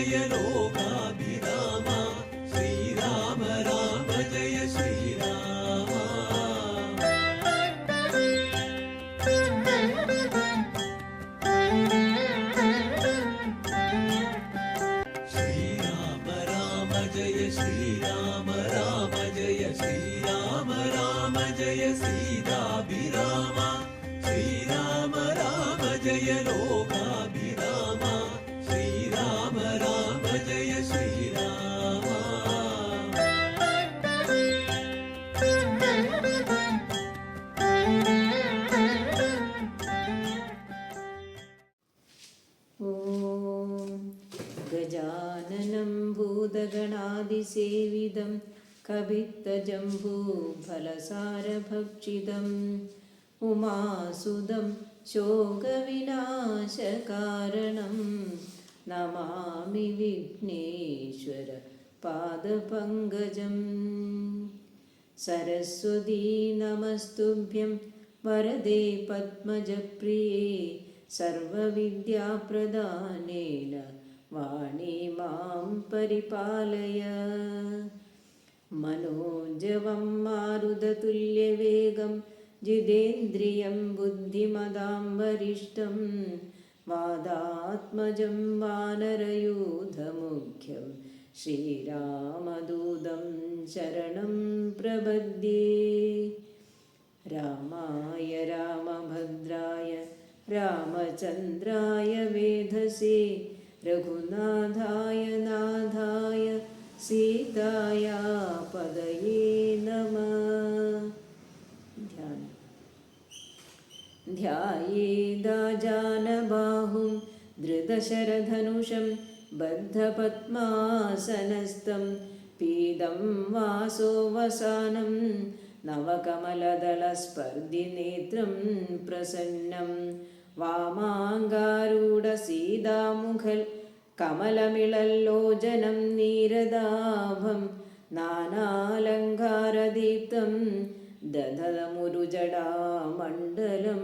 രാമ ജയ ലോകാഭിരാമ ശ്രീരാമ രാമ ജയ ശ്രീരാമ ശ്രീരാമ രാമ ജയ ശ്രീരാമ രാമ ജയ ശ്രീരാമ രാമ ജയ സീതാഭിരാമ ശ്രീരാമ രാമ ജയ गजाननं भूतगणादिसेविदं कवित्तजम्बूफलसारभक्षितम् उमासुदं शोकविनाशकारणं नमामि विघ्नेश्वर पादपङ्कजम् सरस्वती नमस्तुभ्यं वरदे पद्मजप्रिये सर्वविद्याप्रदानेन वाणी मां परिपालय मनोजवं मारुदतुल्यवेगं जितेन्द्रियं बुद्धिमदां वरिष्ठं वादात्मजं वानरयूथमुख्यं श्रीरामदूतं शरणं प्रपद्ये रामाय रामभद्राय रामचन्द्राय वेधसे रघुनाथाय नाथाय सीताया पदये नमः ध्यायेदाजानबाहुं धृतशरधनुषं बद्धपद्मासनस्थं पीदं वासो वसानं नवकमलदलस्पर्धिनेत्रं प्रसन्नं वामाङ्गारूढसीदामुखल् कमलमिळल्लोचनं नीरदाभं नानालङ्कारदीप्तं दधमुरुजडामण्डलं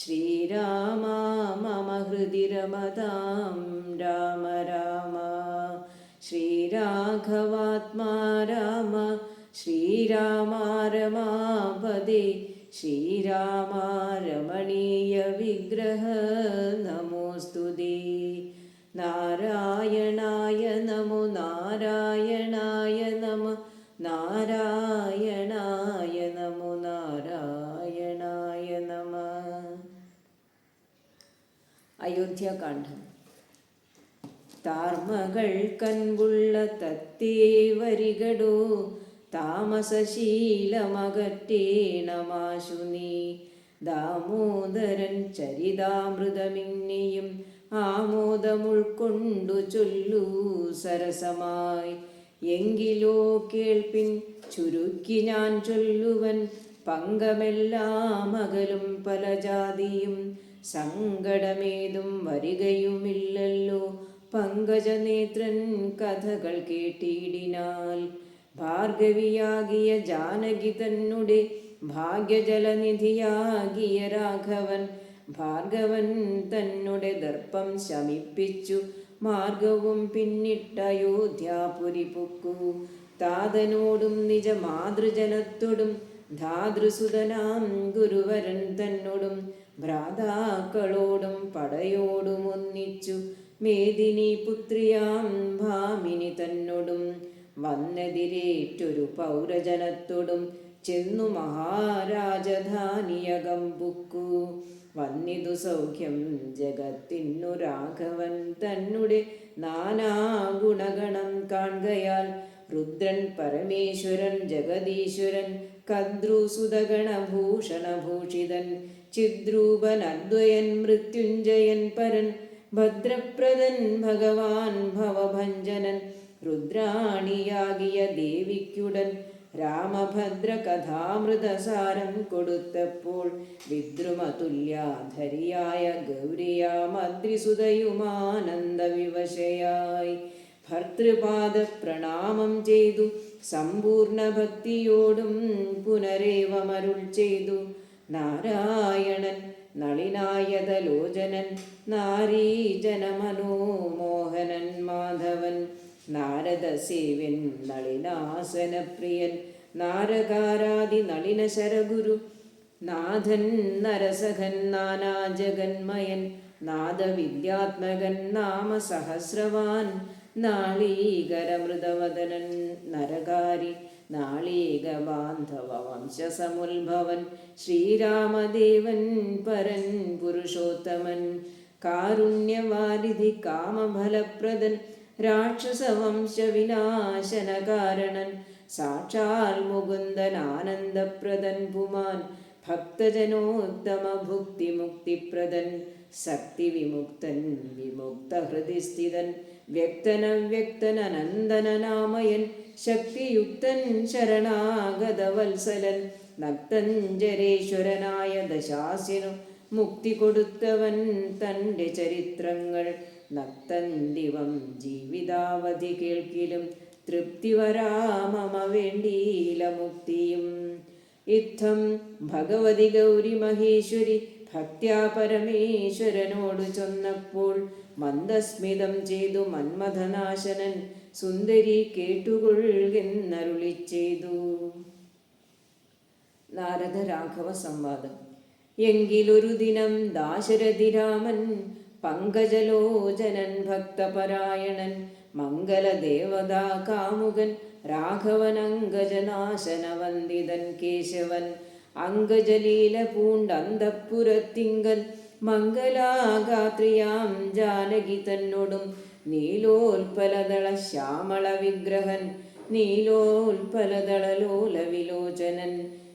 श्रीरामा मम हृदि रमतां राम राम श्रीराघवात्मा राम श्रीरामा रमापदे श्रीरामा रमणीयविग्रह नमोऽस्तु ते नारायणाय नमो नारायणाय അയോധ്യാകാന്ഡം താർമകൾ കൺകുള്ള തത്തേ വരികടോ താമസശീലമകറ്റേണമാശു നീ ദാമോദരൻ ചരിതാമൃതമിന്നെയും ആമോദമുൾക്കൊണ്ടു ചൊല്ലൂ സരസമായി എങ്കിലോ കേൾപ്പിൻ ചുരുക്കി ഞാൻ ചൊല്ലുവൻ പങ്കമെല്ലാം അകലും പല ജാതിയും സങ്കടമേതും വരികയുമില്ലല്ലോ. പങ്കജനേത്രൻ കഥകൾ കേട്ടിടിനാൽ ഭാർഗവിയാകിയ ജാനകി തന്നുടെ ഭാഗ്യജലനിധിയാകിയ രാഘവൻ ഭാർഗവൻ തന്നുടെ ദർപ്പം ശമിപ്പിച്ചു. മാർഗവും പിന്നിട്ട അയോധ്യാപുരി പൊക്കു. താതനോടും നിജ മാതൃജനത്തോടും ധാതൃസുതനാം ഗുരുവരൻ തന്നോടും ഭ്രാതാക്കളോടും പടയോടും ഒന്നിച്ചു. മേദിനി പുത്രിയാം ഭാമിനി തന്നോടും. വന്നെതിരേറ്റൊരു പൗരജനത്തോടും ചെന്നു മഹാരാജധാനിയകം പുക്കു വന്നിതു സൗഖ്യം ജഗത്തിന്നു രാഘവൻ തന്നെ നാനാഗുണഗണം കാണുകയാൽ രുദ്രൻ പരമേശ്വരൻ ജഗദീശ്വരൻ കദ്രുസുതഗണഭൂഷണഭൂഷിതൻ ചിദ്രൂപൻ അദ്വയൻ മൃത്യുഞ്ജയൻ പരൻ ഭദ്രപ്രദൻ ഭഗവാൻ ഭവഭഞ്ജനൻ രുദ്രാണിയാകിയ ദേവിക്കുടൻ രാമഭദ്ര കഥാമൃതസാരം കൊടുത്തപ്പോൾ വിദ്രുമതുല്യാധരിയായ ഗൗരിയാമദ്രിസുതയുമാനന്ദവിവശയായി ഭർത്തൃപാദ പ്രണാമം ചെയ്തു സമ്പൂർണ ഭക്തിയോടും പുനരേവമരുൾ ചെയ്തു നാരായണൻ നളിനായതലോചനൻ നാരീജനമനോമോഹനൻ മാധവൻ നാരദസേവ്യൻ നളിനാസനപ്രിയൻ നാരകാരാദി നളിന ശരഗുരു നാഥൻ നരസഖൻ നാനാജഗന്മയൻ നാദവിദ്യാത്മകൻ നാമസഹസ്രവാൻ നാളീകരമൃതവദനൻ നരകാരി നാളീക ബാന്ധവ വംശസമുത്ഭവൻ ശ്രീരാമദേവൻ പരൻ പുരുഷോത്തമൻ. കാരുണ്യവാരിധി കാമഫലപ്രദൻ. രാക്ഷസവംശവിനാശനകാരണൻ. സാക്ഷാൽ മുകുന്ദൻ ആനന്ദപ്രദൻ പുമാൻ. ഭക്തജനോത്തമ ഭുക്തി മുക്തിപ്രദൻ ശക്തി വിമുക്തൻ വിമുക്ത ഹൃദിസ്ഥിതൻ വ്യക്തന വ്യക്തൻ അനന്തനാമയൻ ശക്തിയുക്തൻ ശരണാഗതവത്സലൻ നക്തഞ്ജരേശ്വരനായ ദശാസ്യനു മുക്തി കൊടുത്തവൻ തന്റെ ചരിത്രങ്ങൾ നക്തന്തിവം ജീവിതാവധി കേൾക്കിലും തൃപ്തി വരാമമ വേണ്ടിയില മുക്തിയും. ഇത്തം ഭഗവതി ഗൗരി മഹേശ്വരി ഭക്ത്യാ പരമേശ്വരനോട് ചൊന്നപ്പോൾ മന്ദസ്മിതം ചെയ്തു മന്മഥനാശനൻ സുന്ദരി കേട്ടുകൊള്ളുകെന്നരുളി ചെയ്തു നാരദ രാഘവ സംവാദം എങ്കിലൊരു ദിനം ദാശരഥിരാമൻ പങ്കജലോചനൻ ഭക്തപരായണൻ മംഗലദേവതാ കാമുകൻ രാഘവൻ വന്ദിതൻ കേശവൻ അങ്കജലീല പൂണ്ടന്തപ്പുരത്തിങ്കൻ മംഗലാഗാത്രിയാം ജാനകി തന്നോടും നീലോൽപലദള ശ്യാമള വിഗ്രഹൻ നീലോൽപലദള ലോല വിലോചനൻ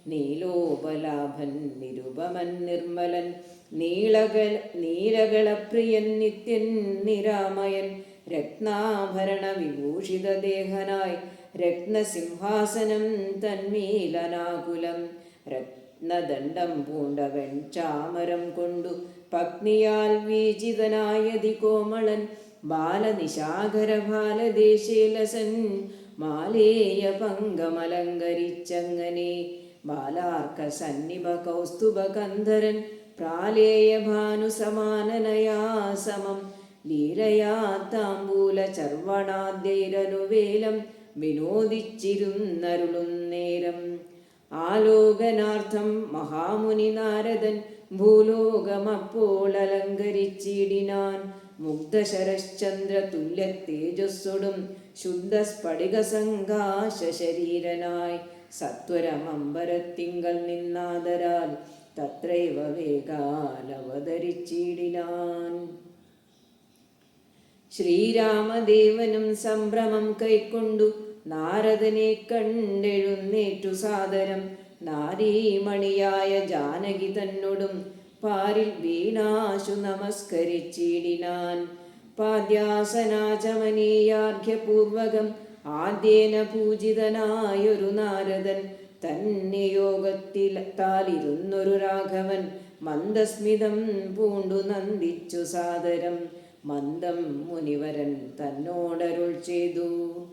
നീലോപലാഭൻ നിരുപമൻ നിർമ്മലൻ നീളകൾ നീലകളപ്രിയൻ നിത്യൻ നിരാമയൻ രത്നാഭരണ വിഭൂഷിത ദേഹനായി രത്നസിംഹാസനം തന്മീലനാകുലം. രത്നദണ്ഡം പൂണ്ട വെൺചാമരം കൊണ്ടു പത്നിയാൽ വീജിതനായതി കോമളൻ. ബാലനിശാകര ബാലദേശേലസൻ മാലേയ പങ്കമലങ്കരിച്ചങ്ങനെ ബാലാർക്ക സന്നിഭ കൗസ്തുഭ പ്രാലേയ ഭാനുസമാനനയാ സമം ലീലയാ താമ്പൂല ചർവണാദ്യൈരനുവേലം വിനോദിച്ചിരുന്നരുളുന്നേരം ആലോകനാർത്ഥം മഹാമുനി നാരദൻ ഭൂലോകമപ്പോൾ അലങ്കരിച്ചിടിനാൻ മുഗ്ധശരശ്ചന്ദ്ര തുല്യ തേജസ്സൊടും ശുദ്ധ സ്ഫടിക സംഘാശ ശരീരനായി സത്വരമമ്പരത്തിങ്കൽ നിന്നാദരാൽ തത്രൈവ വേഗാലവതരിച്ചിടിനാൻ. ശ്രീരാമദേവനും സംഭ്രമം കൈക്കൊണ്ടു നാരദനെ കണ്ടെഴുന്നേറ്റു സാദരം. നാരീമണിയായ ജാനകി തന്നോടും പാരിൽ വീണാശു നമസ്കരിച്ചിടിനാൻ. പാദ്യാസനാചമനീയാർഘ്യപൂർവകം ആദ്യേന പൂജിതനായൊരു നാരദൻ. തന്നെ യോഗത്തിൽ താലിരുന്നൊരു രാഘവൻ. മന്ദസ്മിതം പൂണ്ടു നന്ദിച്ചു സാദരം. മന്ദം മുനിവരൻ തന്നോടരുൾ ചെയ്തു.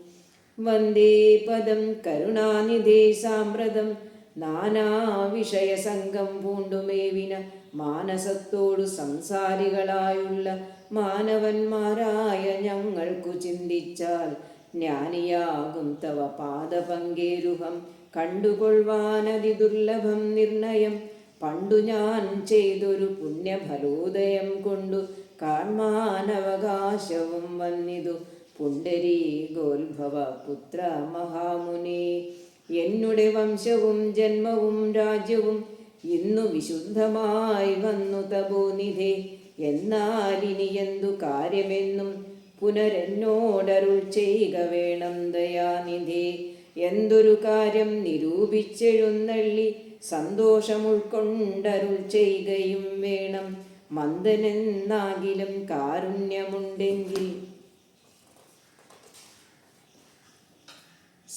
വന്ദേ പദം കരുണാനിധേ സാമ്പ്രതം നാനാവിഷയ സംഘം പൂണ്ടുമേവിന മാനസത്തോടു സംസാരികളായുള്ള മാനവന്മാരായ ഞങ്ങൾക്കു ചിന്തിച്ചാൽ ജ്ഞാനിയാകും തവ പാദപങ്കേരുഹം. കണ്ടുകൊള്ളുവാനതി ദുർലഭം നിർണയം. പണ്ടു ഞാൻ ചെയ്തൊരു പുണ്യഫലോദയം കൊണ്ടു കാൺമാനവകാശവും വന്നിതു. പുണ്ടരീകോത്ഭവ പുത്ര മഹാമുനി. എന്നുടെ വംശവും ജന്മവും രാജ്യവും ഇന്നു വിശുദ്ധമായി വന്നു തപോനിധേ എന്നാൽ ഇനി എന്തു കാര്യമെന്നും പുനരെന്നോടരുൾ ചെയ്യുക വേണം ദയാനിധി. എന്തൊരു കാര്യം നിരൂപിച്ചെഴുന്നള്ളി സന്തോഷം ഉൾക്കൊണ്ടരുൾ ചെയ്യുകയും വേണം. മന്ദനെന്നാകിലും കാരുണ്യമുണ്ടെങ്കിൽ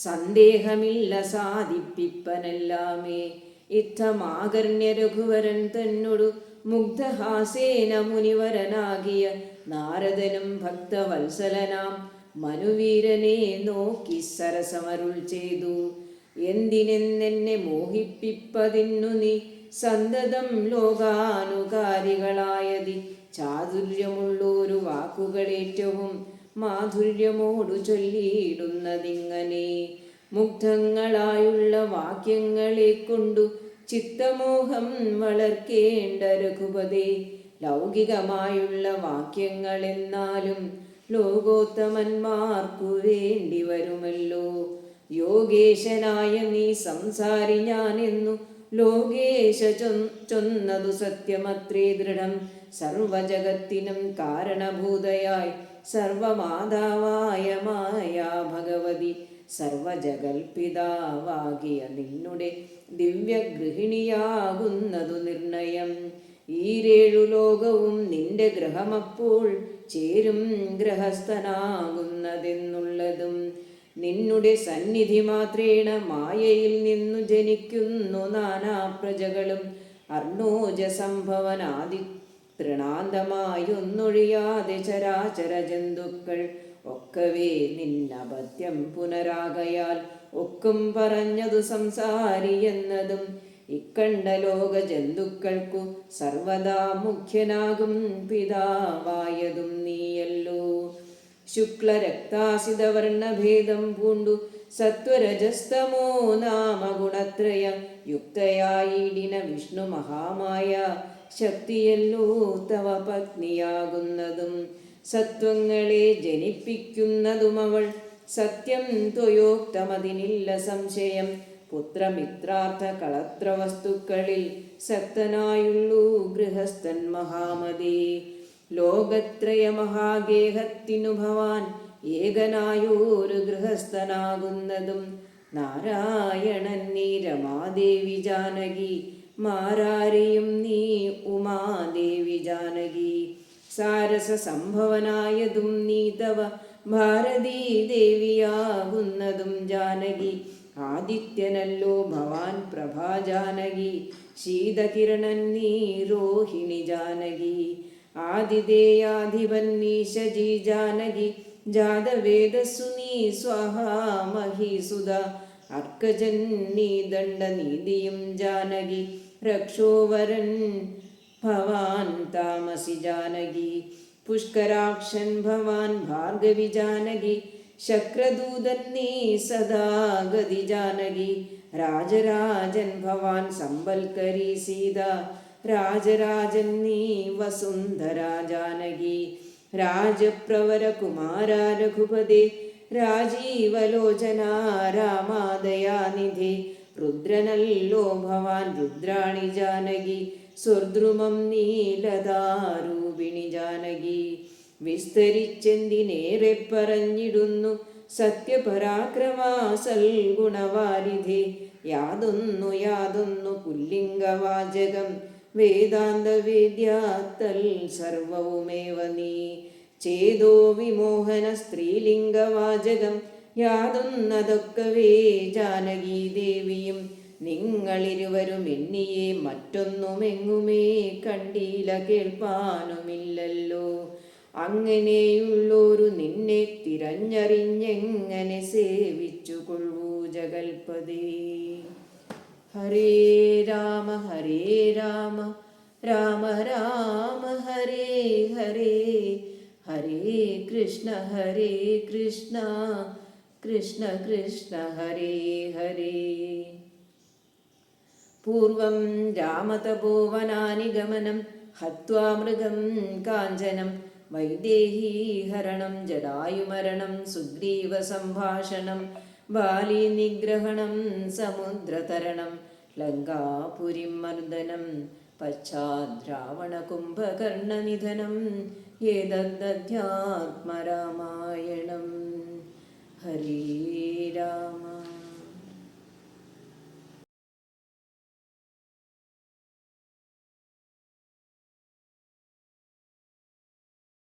സന്ദേഹമില്ല സാധിപ്പിപ്പനെല്ലാമേ. ഇത്തമാകർണ്യ രഘുവരൻ തന്നൊടു മുഗ്ധഹാസേന മുനിവരനാകിയ നാരദനും ഭക്തവത്സലനാം മനുവീരനെ നോക്കി സരസമരുൾ ചെയ്തു. എന്തിനെന്നെന്നെ മോഹിപ്പിപ്പതിന്നു നീ? സന്തതം ലോകാനുകാരികളായതി. ചാതുര്യമുള്ളൊരു വാക്കുകളേറ്റവും മാധുര്യമോടു ചൊല്ലിയിടുന്നതിങ്ങനെ മുഗ്ധങ്ങളായുള്ള വാക്യങ്ങളെ കൊണ്ടു ചിത്തമോഹം വളർക്കേണ്ട രഘുപതേ ലൗകികമായുള്ള വാക്യങ്ങളെന്നാലും ലോകോത്തമന്മാർക്കു വേണ്ടി വരുമല്ലോ യോഗേശനായ നീ സംസാരി ഞാനെന്നു ലോകേശ ചൊന്നതു സത്യമത്രേ ദൃഢം. സർവജഗത്തിനും കാരണഭൂതയായി സർവമാതാവായ മായാ ഭഗവതി സർവജഗൽപിതാവാകിയ നിന്നുടെ ദിവ്യഗൃഹിണിയാകുന്നതു നിർണയം. ഈരേഴു ലോകവും നിന്റെ ഗ്രഹമപ്പോൾ ചേരും ഗ്രഹസ്ഥനാകുന്നതെന്നുള്ളതും നിന്നുടെ സന്നിധി മാത്രേണ മായയിൽ നിന്നു ജനിക്കുന്നു നാനാ പ്രജകളും അർണോജ സംഭവനാദി തൃണാന്തമായൊന്നൊഴിയാതെ ചരാചര ജന്തുക്കൾ ഒക്കവേ നിന്നപത്യം പുനരാകയാൽ ഒക്കും പറഞ്ഞതു സംസാരി എന്നതും ഇക്കണ്ട ലോക ജന്തുക്കൾക്കു സർവദാ മുഖ്യനാകും പിതാവായതും നീയല്ലോ. ശുക്ലരക്താസിതവർണഭേദം പൂണ്ടു സത്വരജസ്തമോ നാമ ഗുണത്രയ യുക്തയായിടിന വിഷ്ണു മഹാമായ ശക്തിയല്ലോ തവ പത്നിയാകുന്നതും സത്വങ്ങളെ ജനിപ്പിക്കുന്നതും അവൾ. സത്യം ത്വയോക്തമതിനില്ല സംശയം. പുത്രമിത്രാർത്ഥ കളത്ര വസ്തുക്കളിൽ സക്തനായുള്ളൂ ഗൃഹസ്ഥൻ മഹാമതി. ലോകത്രയ മഹാഗേഹത്തിനു ഭവാൻ ഏകനായൊരു ഗൃഹസ്ഥനാകുന്നതും. നാരായണൻ നീരമാദേവി ജാനകി മാരാരിയും നീ ഉമാദേവി ജാനകി. സാരസ സംഭവനായതും നീ ഭാരതീ ദേവിയാകുന്നതും ജാനകി. ആദിത്യനല്ലോ ഭവാൻ പ്രഭാ ജാനകി. ശീതകിരണൻ നീ രോഹിണി ജാനകി. ആദിദേയാധിപൻ നീശജി ജാനകി. ജാതവേദസ്സു നീ അർക്കജൻ നീ ദണ്ഡനീതിയും ജാനകി. രക്ഷോവരൻ ഭവാൻ താമസി ജാനകി പുഷ്കരാക്ഷൻ ഭവാൻ ഭാർഗവി ജാനകി ശക്രദൂതൻ നീ സദാഗതി ജാനകി രാജരാജൻ ഭവാൻ സമ്പൽക്കരി സീത രാജരാജൻ നീ വസുന്ധര ജാനകി രാജപ്രവര കുമാര രഘുപതേ രാജീവലോചന രാമാദയാനിധി രുദ്രനല്ലോ ഭവാൻ രുദ്രാണി ജാനകി സ്വർദ്രുമം നീലതാരൂപിണി ജാനകി. വിസ്തരിച്ചെന്തിനേറെ പറഞ്ഞിടുന്നു സത്യപരാക്രമാസൽ ഗുണവാരിധി. യാതൊന്നു യാതൊന്നു പുല്ലിംഗവാചകം വേദാന്ത വേദ്യാത്തൽ സർവവുമേവ നീ. ചേതോ വിമോഹന സ്ത്രീലിംഗവാചകം യാതൊന്നതൊക്കവേ ജാനകി ദേവിയും. നിങ്ങളിരുവരും എണ്ണിയെ മറ്റൊന്നുമെങ്ങുമേ കണ്ടീല കേൾപ്പാനുമില്ലല്ലോ. അങ്ങനെയുള്ളൊരു നിന്നെ തിരഞ്ഞറിഞ്ഞെങ്ങനെ സേവിച്ചു കൊള്ളൂ ജഗൽപതേ. ഹരേ രാമ ഹരേ രാമ രാമ രാമ ഹരേ ഹരേ. ഹരേ കൃഷ്ണ ഹരേ കൃഷ്ണ. കൃഷ്ണ കൃഷ്ണ ഹരേ ഹരേ. പൂർവം രാമതപോവനാനി ഗമനം ഹത്വാ മൃഗം കാഞ്ചനം വൈദേഹീഹരണം ജടായുമരണം സുഗ്രീവ സംഭാഷണം ബാലി നിഗ്രഹണം സമുദ്രതരണം ലങ്കാപുരിം മർദ്ദനം പശ്ചാദ്രാവണകുംഭകർണനിധനം ഏതദ്ധ്യാത്മരാമായണം ഹരേ രാമ